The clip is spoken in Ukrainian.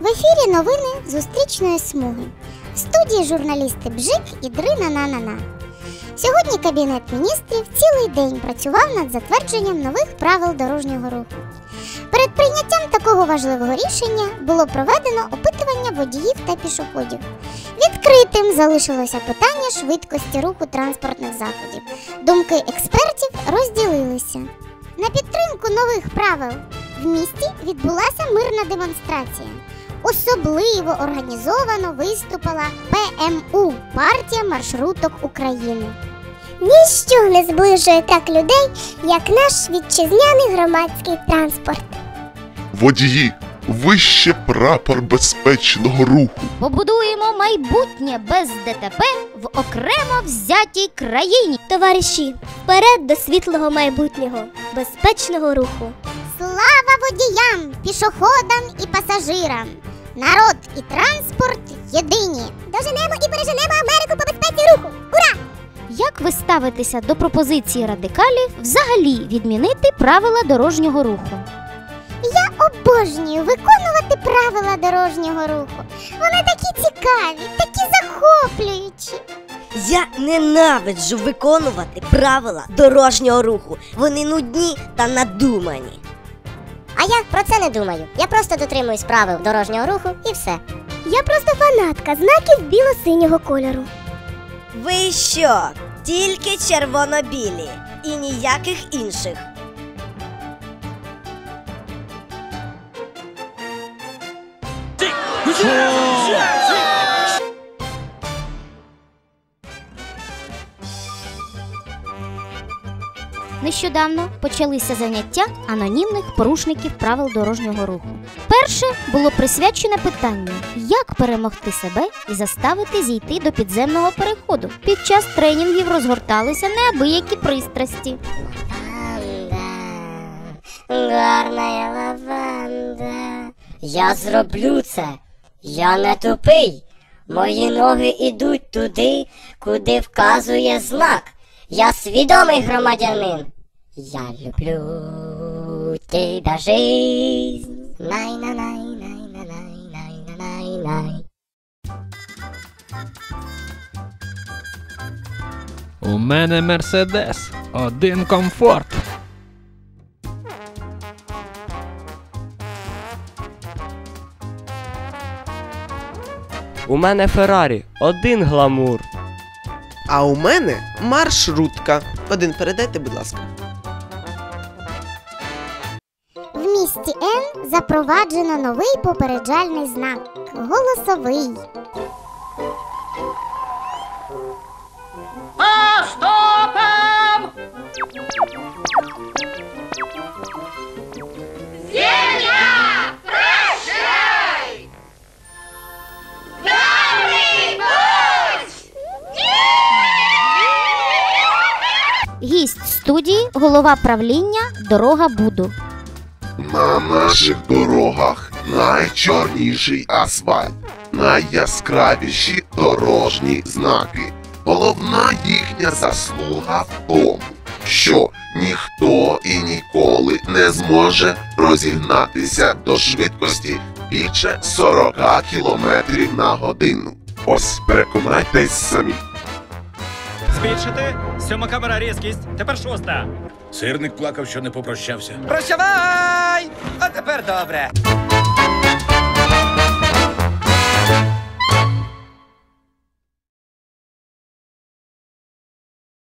В ефірі новини зустрічної смуги. В студії журналісти Бжик і Дрина на Сьогодні Кабінет міністрів цілий день працював над затвердженням нових правил дорожнього руху. Перед прийняттям такого важливого рішення було проведено опитування водіїв та пішоходів. Відкритим залишилося питання швидкості руху транспортних заходів. Думки експертів розділилися. На підтримку нових правил в місті відбулася мирна демонстрація. Особливо організовано виступила ПМУ партія маршруток України. Ніщо не зближує так людей, як наш вітчизняний громадський транспорт. Водії, вище прапор безпечного руху. Побудуємо майбутнє без ДТП в окремо взятій країні. Товариші, вперед до світлого майбутнього, безпечного руху. Слава водіям, пішоходам і пасажирам! Народ і транспорт єдині. Доженемо і переженемо Америку по безпеці руху. Ура! Як ви ставитеся до пропозиції радикалів взагалі відмінити правила дорожнього руху? Я обожнюю виконувати правила дорожнього руху. Вони такі цікаві, такі захоплюючі. Я ненавиджу виконувати правила дорожнього руху. Вони нудні та надумані. А я про це не думаю. Я просто дотримуюсь правил дорожнього руху і все. Я просто фанатка знаків біло-синього кольору. Ви що? Тільки червоно-білі і ніяких інших. Нещодавно почалися заняття анонімних порушників правил дорожнього руху. Перше було присвячене питанню, як перемогти себе і заставити зійти до підземного переходу. Під час тренінгів розгорталися неабиякі пристрасті. Гарна лаванда. Я зроблю це. Я не тупий. Мої ноги ідуть туди, куди вказує знак. Я свідомий громадянин. Я люблю тебя жизнь. най на най най на най най на най най У мене Мерседес, один комфорт. У мене Феррарі, один гламур. А у мене маршрутка. Один передайте, будь ласка. В місті Н запроваджено новий попереджальний знак голосовий. Студії, голова правління Дорога Буду. На наших дорогах найчорніший асфальт, найяскравіші дорожні знаки. Головна їхня заслуга в тому, що ніхто і ніколи не зможе розігнатися до швидкості більше 40 км на годину. Ось переконайтесь самі. Збільшити. Сьома камера різкість. Тепер шоста. Сирник плакав, що не попрощався. Прощавай! А тепер добре.